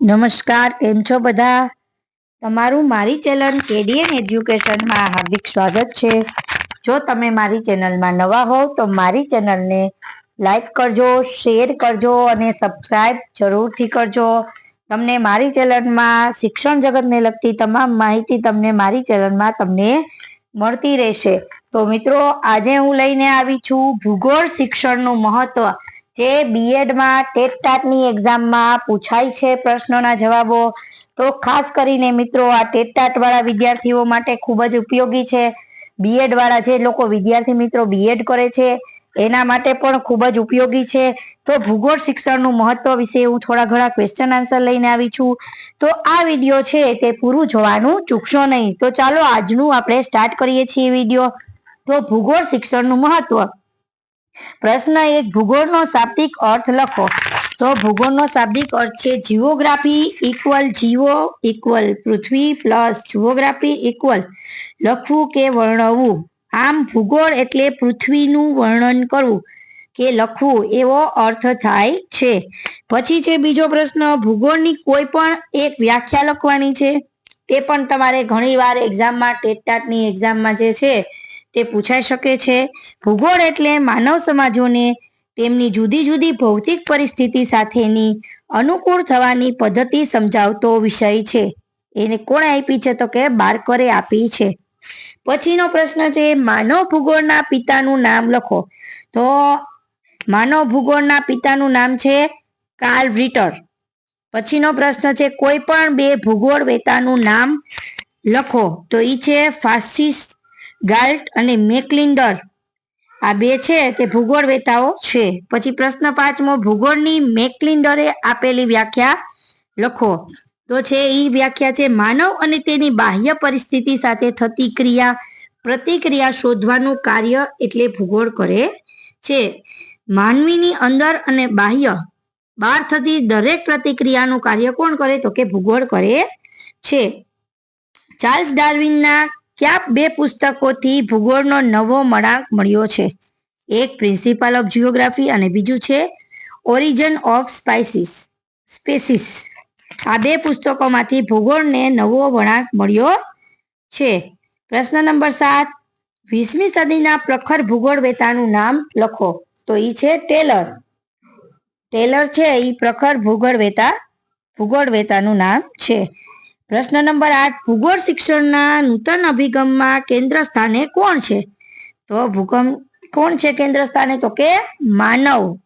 નમસ્કાર, કેમ છો બધા? તમારું મારી ચેનલ કેડીએન એજ્યુકેશનમાં હાર્દિક સ્વાગત છે. જો તમે મારી ચેનલમાં નવા હોવ, તો મારી ચેનલને લાઈક કરજો, શેર કરજો અને સબસ્ક્રાઈબ જરૂરથી કરજો. તમને મારી ચેનલમાં શિક્ષણ જગતને લગતી તમામ માહિતી તમને મારી ચેનલમાં તમને મળતી રહેશે. તો મિત્રો, આજે હું લઈને આવી છું ભૂગોળ શિક્ષણનું મહત્વ. જે બીએડમાં ટેટ ટાટની એક્ઝામમાં પૂછાય છે પ્રશ્નોના જવાબો. તો ખાસ કરીને મિત્રો, આ ટેટ ટાટ વાળા વિદ્યાર્થીઓ માટે ખૂબ જ ઉપયોગી છે. બીએડ વાળા જે લોકો વિદ્યાર્થી મિત્રો બીએડ કરે છે, એના માટે પણ ખૂબ જ ઉપયોગી છે. તો ભૂગોળ શિક્ષણનું મહત્વ વિશે હું થોડા ઘણા ક્વેશ્ચન આન્સર લઈને આવી છું. તો આ વીડિયો છે તે પૂરું જોવાનું ચૂકશો નહીં. તો ચાલો આજનું આપણે સ્ટાર્ટ કરીએ છીએ વીડિયો. તો ભૂગોળ શિક્ષણનું મહત્વ. પ્રશ્ન એક, ભૂગોળનો શાબ્દિક અર્થ લખો. તો ભૂગોળનો શાબ્દિક અર્થ છે જીઓગ્રાફી ઇક્વલ જીવો ઇક્વલ પૃથ્વી પ્લસ જીઓગ્રાફી ઇક્વલ લખવું કે વર્ણવવું? આમ ભૂગોળ એટલે પૃથ્વીનું વર્ણન કરવું કે લખવું, એવો અર્થ થાય છે. પછી છે બીજો પ્રશ્ન, ભૂગોળની કોઈ પણ એક વ્યાખ્યા લખવાની છે? તે પણ તમારે ઘણીવાર એક્ઝામમાં ટેટટાટની એક્ઝામમાં જે છે તે પૂછાઈ શકે છે, ભૂગોળ એટલે માનવ સમાજોને તેમની જુદી જુદી ભૌતિક પરિસ્થિતિ સાથેની અનુકૂળ થવાની પદ્ધતિ સમજાવતો વિષય છે. એને કોણે આપી છે તો કે બારકરે આપી છે. પછીનો પ્રશ્ન છે, માનવ ભૂગોળના પિતાનું નામ લખો. તો માનવ ભૂગોળના પિતાનું નામ છે કાર્લ રિટર. પછીનો પ્રશ્ન છે, કોઈ પણ બે ભૂગોળ વેતાનું નામ લખો. તો એ છે ફાસિસ ગાલ્ટ અને મેકલિન્ડર. આ બે છે તે ભૂગોળ વેતાઓ છે. પછી પ્રશ્ન પાંચમો, ભૂગોળની મેકલિન્ડરે આપેલી વ્યાખ્યા લખો. તો છે એ વ્યાખ્યા છે, માનવ અને તેની બાહ્ય પરિસ્થિતિ સાથે થતી ક્રિયા, પ્રતિક્રિયા શોધવાનું કાર્ય એટલે ભૂગોળ કરે છે. માનવીની અંદર અને બાહ્ય બહાર થતી દરેક પ્રતિક્રિયાનું કાર્ય કોણ કરે? તો કે ભૂગોળ કરે છે. ચાર્લ્સ ડાર્વિનના કયા બે પુસ્તકોથી ભૂગોળનો નવો મળાંક મળ્યો છે. એક પ્રિન્સિપલ ઓફ જીઓગ્રાફી અને બીજું છે ઓરિજન ઓફ સ્પાઇસીસ સ્પેસીસ આ બે પુસ્તકોમાંથી ભૂગોળને નવો વળાંક મળ્યો છે. પ્રશ્ન નંબર સાત, વીસમી સદીના પ્રખર ભૂગોળ વેતાનું નામ લખો. તો એ છે ટેલર ટેલર છે એ પ્રખર ભૂગોળ વેતા ભૂગોળ વેતાનું નામ છે. પ્રશ્ન નંબર આઠ, ભૂગોળ શિક્ષણના નૂતન અભિગમમાં કેન્દ્ર સ્થાને કોણ છે? તો ભૂગમ કોણ છે કેન્દ્ર સ્થાને? તો કે માનવ.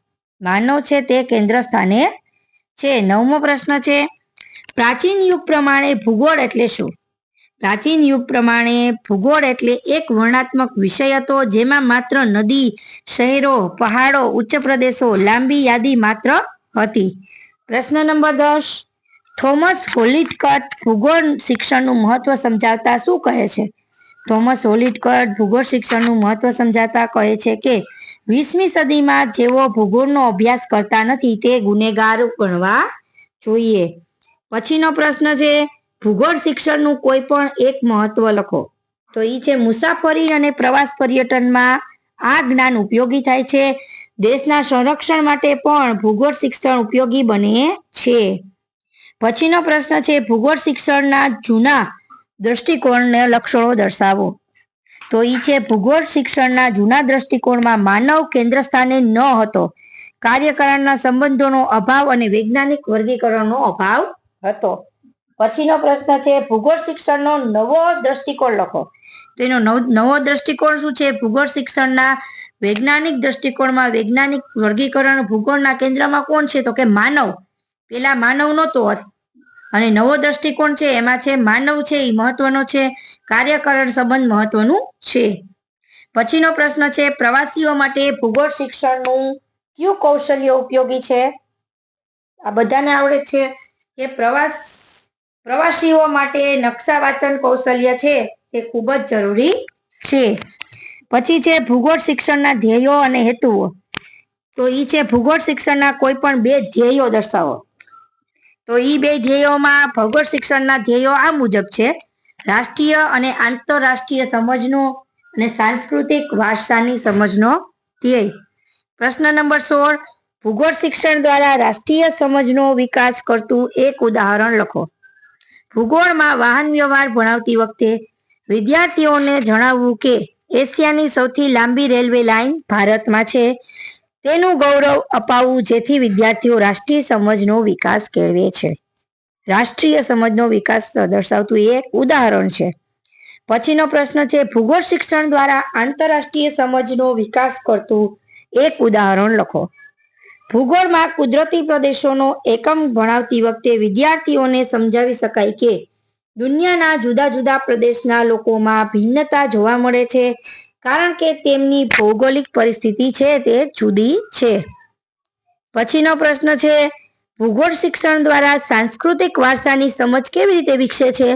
માનવ છે તે કેન્દ્ર સ્થાને છે. નવમો પ્રશ્ન છે, પ્રાચીન યુગ પ્રમાણે ભૂગોળ એટલે શું? પ્રાચીન યુગ પ્રમાણે ભૂગોળ એટલે એક વર્ણાત્મક વિષય હતો, જેમાં માત્ર નદી, શહેરો, પહાડો, ઉચ્ચ પ્રદેશો, લાંબી યાદી માત્ર હતી. પ્રશ્ન નંબર દસ થોમસ હોલિટકટ ભૂગોળ શિક્ષણનું મહત્વ સમજાવતા શું કહે છે? થોમસ હોલિટકટ ભૂગોળ શિક્ષણનું મહત્વ સમજાવતા કહે છે કે, વીસમી સદીમાં જેઓ ભૂગોળનો અભ્યાસ કરતા નથી તે ગુનેગાર ગણવા જોઈએ. પછીનો પ્રશ્ન છે, ભૂગોળ શિક્ષણનું કોઈ પણ એક મહત્વ લખો. તો એ છે, મુસાફરી અને પ્રવાસ પર્યટનમાં આ જ્ઞાન ઉપયોગી થાય છે. દેશના સંરક્ષણ માટે પણ ભૂગોળ શિક્ષણ ઉપયોગી બને છે. પછીનો પ્રશ્ન છે, ભૂગોળ શિક્ષણના જૂના દ્રષ્ટિકોણને લક્ષણો દર્શાવો. તો એ છે, ભૂગોળ શિક્ષણના જૂના દ્રષ્ટિકોણમાં માનવ કેન્દ્ર સ્થાને ન હતો. કાર્યકારણના સંબંધોનો અભાવ અને વૈજ્ઞાનિક વર્ગીકરણનો અભાવ હતો. પછીનો પ્રશ્ન છે, ભૂગોળ શિક્ષણનો નવો દ્રષ્ટિકોણ લખો. તો એનો નવો દ્રષ્ટિકોણ શું છે? ભૂગોળ શિક્ષણના વૈજ્ઞાનિક દ્રષ્ટિકોણમાં વૈજ્ઞાનિક વર્ગીકરણ ભૂગોળના કેન્દ્રમાં કોણ છે? તો કે માનવ. પેલા માનવ નહોતો અને નવો દ્રષ્ટિકોણ છે, એમાં છે માનવ છે એ મહત્વનો છે, કાર્યકરણ સંબંધ મહત્વનું છે. પછીનો પ્રશ્ન છે, પ્રવાસીઓ માટે ભૂગોળ શિક્ષણનું કયું કૌશલ્ય ઉપયોગી છે? આ બધાને આવડે છે કે પ્રવાસ, પ્રવાસીઓ માટે નકશા વાંચન કૌશલ્ય છે, તે ખૂબ જ જરૂરી છે. પછી છે ભૂગોળ શિક્ષણના ધ્યેયો અને હેતુઓ. તો એ છે ભૂગોળ શિક્ષણના કોઈ પણ બે ધ્યેયો દર્શાવો. તો એ બે ધ્યેયોમાં ભૌગોળ શિક્ષણના ધ્યેયો આ મુજબ છે. રાષ્ટ્રીય અને આંતરરાષ્ટ્રીય સમજનો અને સાંસ્કૃતિક વારસાની સમજનો ધ્યેય. પ્રશ્ન નંબર સોળ, ભૂગોળ શિક્ષણ દ્વારા રાષ્ટ્રીય સમજનો વિકાસ કરતું એક ઉદાહરણ લખો. ભૂગોળમાં વાહન વ્યવહાર ભણાવતી વખતે વિદ્યાર્થીઓને જણાવવું કે એશિયાની સૌથી લાંબી રેલવે લાઇન ભારતમાં છે. તેનું ગૌરવ અપાવવું જેથી વિદ્યાર્થીઓ રાષ્ટ્રીય સમજનો વિકાસ કેળવે છે. રાષ્ટ્રીય સમજનો વિકાસ દર્શાવતું એક ઉદાહરણ છે. પછીનો પ્રશ્ન છે, ભૂગોળ શિક્ષણ દ્વારા આંતરરાષ્ટ્રીય સમજનો વિકાસ કરતું એક ઉદાહરણ લખો. ભૂગોળમાં કુદરતી પ્રદેશોનો એકમ ભણાવતી વખતે વિદ્યાર્થીઓને સમજાવી શકાય કે દુનિયાના જુદા જુદા પ્રદેશના લોકોમાં ભિન્નતા જોવા મળે છે. કારણ કે તેમની ભૌગોલિક પરિસ્થિતિ છે તે જુદી છે. પછીનો પ્રશ્ન છે, ભૂગોળ શિક્ષણ દ્વારા સાંસ્કૃતિક વારસાની સમજ કેવી રીતે વિકસે છે?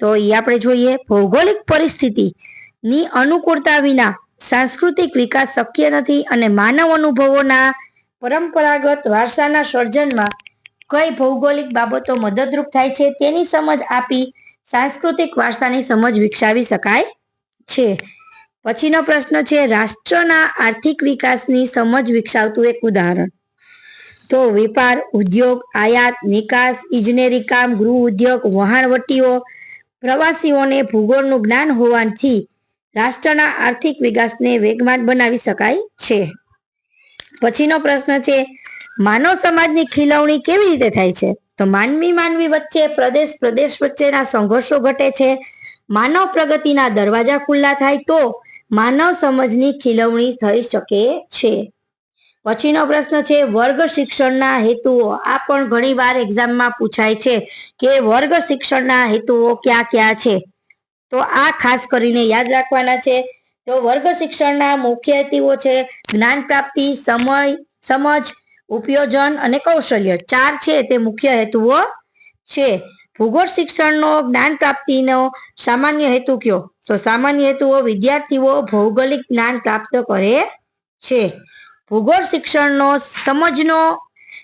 તો એ આપણે જોઈએ, ભૌગોલિક પરિસ્થિતિની અનુકૂળતા વિના સાંસ્કૃતિક વિકાસ શક્ય નથી અને માનવ અનુભવોના પરંપરાગત વારસાના સર્જનમાં કઈ ભૌગોલિક બાબતો મદદરૂપ થાય છે તેની સમજ આપી સાંસ્કૃતિક વારસાની સમજ વિકસાવી શકાય છે. પછીનો પ્રશ્ન છે, રાષ્ટ્રના આર્થિક વિકાસની સમજ વિકસાવતું એક ઉદાહરણ. તો વેપાર, ઉદ્યોગ, આયાત, નિકાસ, ઇજનેરી કામ, ગૃહ ઉદ્યોગ, વહાણવટીઓ, પ્રવાસીઓને ભૂગોળનું જ્ઞાન હોવાથી રાષ્ટ્રના આર્થિક વિકાસને વેગવાન બનાવી શકાય છે. પછીનો પ્રશ્ન છે, માનવ સમાજની ખીલવણી કેવી રીતે થાય છે? તો માનવી માનવી વચ્ચે, પ્રદેશ પ્રદેશ વચ્ચેના સંઘર્ષો ઘટે છે. માનવ પ્રગતિના દરવાજા ખુલ્લા થાય તો માનવ સમજની ખીલવણી થઈ શકે છે. પછીનો પ્રશ્ન છે, વર્ગ શિક્ષણના હેતુઓ. આ પણ ઘણી વાર એક્ઝામમાં પૂછાય છે કે વર્ગ શિક્ષણના હેતુઓ ક્યાં ક્યાં છે? તો આ ખાસ કરીને યાદ રાખવાના છે. તો વર્ગ શિક્ષણના મુખ્ય હેતુઓ છે, જ્ઞાન પ્રાપ્તિ, સમય, સમજ, ઉપયોજન અને કૌશલ્ય. ચાર છે તે મુખ્ય હેતુઓ છે. ભૂગોળ શિક્ષણનો, જ્ઞાન પ્રાપ્તિનો સામાન્ય હેતુ કયો? તો સામાન્ય હેતુઓ વિદ્યાર્થીઓ ભૌગોલિક જ્ઞાન પ્રાપ્ત કરે છે. ભૂગોળ શિક્ષણનો સમજનો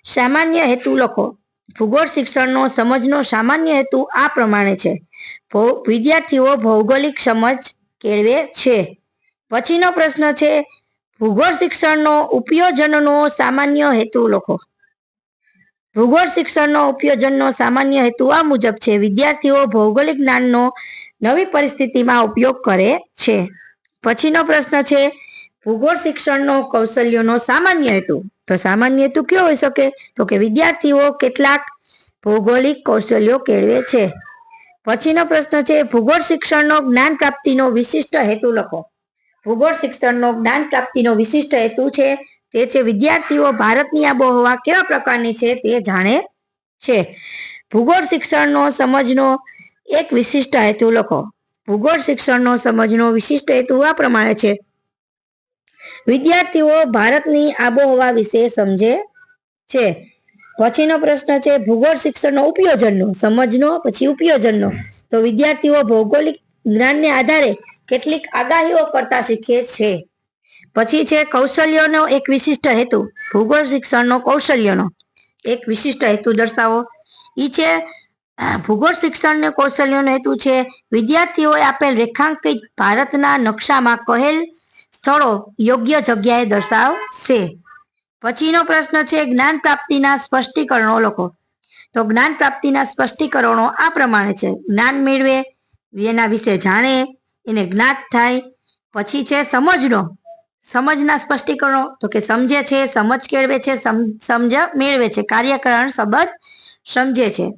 સામાન્ય હેતુ લખો. ભૂગોળ શિક્ષણનો સમજનો સામાન્ય હેતુ આ પ્રમાણે છે. વિદ્યાર્થીઓ ભૌગોલિક સમજ કેળવે છે. પછીનો પ્રશ્ન છે, ભૂગોળ શિક્ષણનો ઉપયોજનનો સામાન્ય હેતુ લખો. ભૂગોળ શિક્ષણનો ઉપયોજનનો સામાન્ય હેતુ આ મુજબ છે. વિદ્યાર્થીઓ ભૌગોલિક જ્ઞાનનો નવી પરિસ્થિતિમાં ઉપયોગ કરે છે. પછીનો પ્રશ્ન છે, ભૂગોળ શિક્ષણનો કૌશલ્યોનો સામાન્ય હેતુ. તો સામાન્ય હેતુ કયો હોઈ શકે? તો કે વિદ્યાર્થીઓ કેટલાક ભૌગોલિક કૌશલ્યો કેળવે છે. પછીનો પ્રશ્ન છે, ભૂગોળ શિક્ષણનો જ્ઞાન પ્રાપ્તિનો વિશિષ્ટ હેતુ લખો. ભૂગોળ શિક્ષણનો જ્ઞાન પ્રાપ્તિનો વિશિષ્ટ હેતુ છે તે છે, વિદ્યાર્થીઓ ભારતની આબોહવા કેવા પ્રકારની છે તે જાણે છે. ભૂગોળ શિક્ષણનો સમજનો એક વિશિષ્ટ હેતુ લખો. ભૂગોળ શિક્ષણનો સમજનો વિશિષ્ટ હેતુ આ પ્રમાણે છે. વિદ્યાર્થીઓ ભારતની આબોહવા વિશે સમજે છે. પછીનો પ્રશ્ન છે, ભૂગોળ શિક્ષણનો ઉપયોજનનો સમજનો, પછી ઉપયોજનનો. તો વિદ્યાર્થીઓ ભૌગોલિક જ્ઞાનને આધારે કેટલીક આગાહીઓ કરતા શીખે છે. પછી છે કૌશલ્યોનો એક વિશિષ્ટ હેતુ, ભૂગોળ શિક્ષણનો કૌશલ્યનો એક વિશિષ્ટ હેતુ દર્શાવો. ઈ છે ભૂગોળ શિક્ષણને કૌશલ્યનો હેતુ છે, વિદ્યાર્થીઓએ આપેલ રેખાંકિત ભારતના નકશામાં કહેલ સ્થળો યોગ્ય જગ્યાએ દર્શાવશે. પછીનો પ્રશ્ન છે, જ્ઞાન પ્રાપ્તિના સ્પષ્ટીકરણો લખો. તો જ્ઞાન પ્રાપ્તિના સ્પષ્ટીકરણો આ પ્રમાણે છે. જ્ઞાન મેળવે, એના વિશે જાણે, એને જ્ઞાત થાય. પછી છે, સમજનો. સમજના સ્પષ્ટીકરણો, તો કે સમજે છે, સમજ કેળવે છે, સમ- સમજ મેળવે છે, કાર્યકરણ સંબંધ સમજે છે.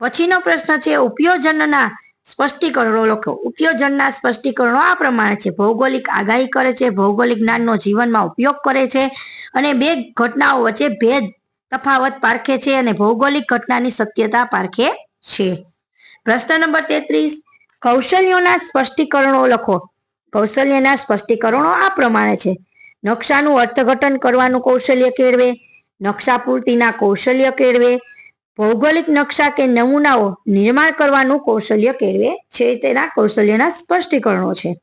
પછીનો પ્રશ્ન છે, ઉપયોજનના સ્પષ્ટીકરણો લખો. ઉપયોજનના સ્પષ્ટીકરણો આ પ્રમાણે છે. ભૌગોલિક આગાહી કરે છે, ભૌગોલિક જ્ઞાનનો જીવનમાં ઉપયોગ કરે છે, અને બે ઘટનાઓ વચ્ચે ભેદ તફાવત પારખે છે, અને ભૌગોલિક ઘટનાની સત્યતા પારખે છે. પ્રશ્ન નંબર તેત્રીસ, કૌશલ્યોના સ્પષ્ટીકરણો લખો. કૌશલ્યના સ્પષ્ટીકરણો આ પ્રમાણે છે. નકશાનું અર્થઘટન કરવાનું કૌશલ્ય કેળવે, નકશા પૂર્તિના કૌશલ્ય કેળવે, ભૌગોલિક નકશા કે નમૂનાઓ નિર્માણ કરવાનું કૌશલ્ય કેળવે છે, તેના કૌશલ્યના સ્પષ્ટીકરણો છે.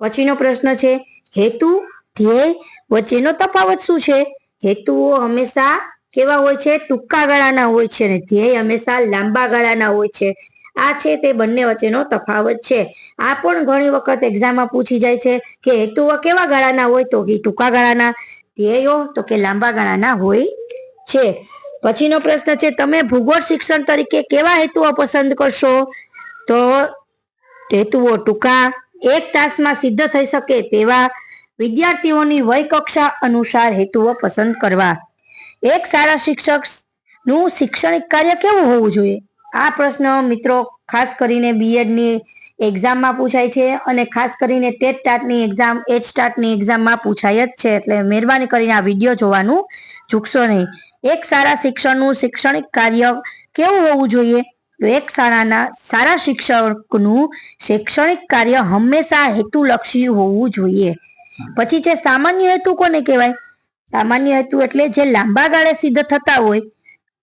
પછીનો પ્રશ્ન છે, હેતુ, ધ્યેય વચ્ચેનો તફાવત શું છે? હેતુઓ હંમેશા કેવા હોય છે? ટૂંકા ગાળાના હોય છે અને ધ્યેય હંમેશા લાંબા ગાળાના હોય છે. આ છે તે બંને વચ્ચેનો તફાવત છે. આ પણ ઘણી વખત એક્ઝામમાં પૂછી જાય છે કે હેતુઓ કેવા ગાળાના હોય તો કે ટૂંકા ગાળાના, ધ્યેયો તો કે લાંબા ગાળાના હોય છે. પછીનો પ્રશ્ન છે, તમે ભૂગોળ શિક્ષણ તરીકે કેવા હેતુઓ પસંદ કરશો? તો હેતુઓ ટૂંકા, એક તાસમાં સિદ્ધ થઈ શકે તેવા વિદ્યાર્થીઓની વય કક્ષા અનુસાર હેતુઓ પસંદ કરવા. એક સારા શિક્ષકનું શૈક્ષણિક કાર્ય કેવું હોવું જોઈએ? આ પ્રશ્ન મિત્રો ખાસ કરીને બીએડની એક્ઝામમાં પૂછાય છે અને ખાસ કરીને ટેટ ટાટની એક્ઝામ એચ ટાટની એક્ઝામમાં પૂછાય જ છે. એટલે મહેરબાની કરીને આ વીડિયો જોવાનું ચૂકશો નહીં. એક સારા શિક્ષણનું શૈક્ષણિક કાર્ય કેવું હોવું જોઈએ? એક શાળાના સારા શિક્ષકનું શૈક્ષણિક કાર્ય હંમેશા હેતુલક્ષી હોવું જોઈએ. પછી છે સામાન્ય હેતુ કોને કહેવાય? સામાન્ય હેતુ એટલે જે લાંબા ગાળે સિદ્ધ થતા હોય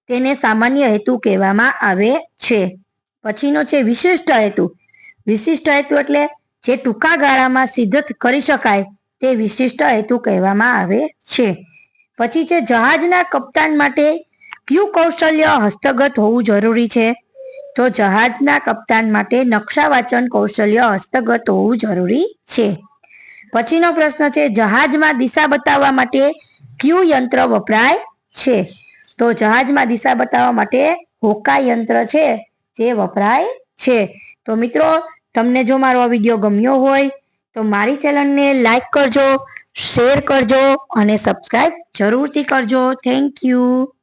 તેને સામાન્ય હેતુ કહેવામાં આવે છે. પછીનો છે વિશિષ્ટ હેતુ. વિશિષ્ટ હેતુ એટલે જે ટૂંકા ગાળામાં સિદ્ધ કરી શકાય તે વિશિષ્ટ હેતુ કહેવામાં આવે છે. પછી છે જહાજના કપ્તાન માટે કયું કૌશલ્ય હસ્તગત હોવું જરૂરી છે? તો જહાજના કપ્તાન માટે નકશા વાંચન કૌશલ્ય હસ્તગત હોવું જરૂરી છે. પછીનો પ્રશ્ન છે જહાજમાં દિશા બતાવવા માટે કયું યંત્ર વપરાય છે? તો જહાજમાં દિશા બતાવવા માટે હોકા યંત્ર છે જે વપરાય છે. તો મિત્રો, તમને જો મારો આ વીડિયો ગમ્યો હોય, તો મારી ચેનલને લાઈક કરજો, શેર કરજો અને સબસ્ક્રાઈબ જરૂરથી કરજો. Thank you.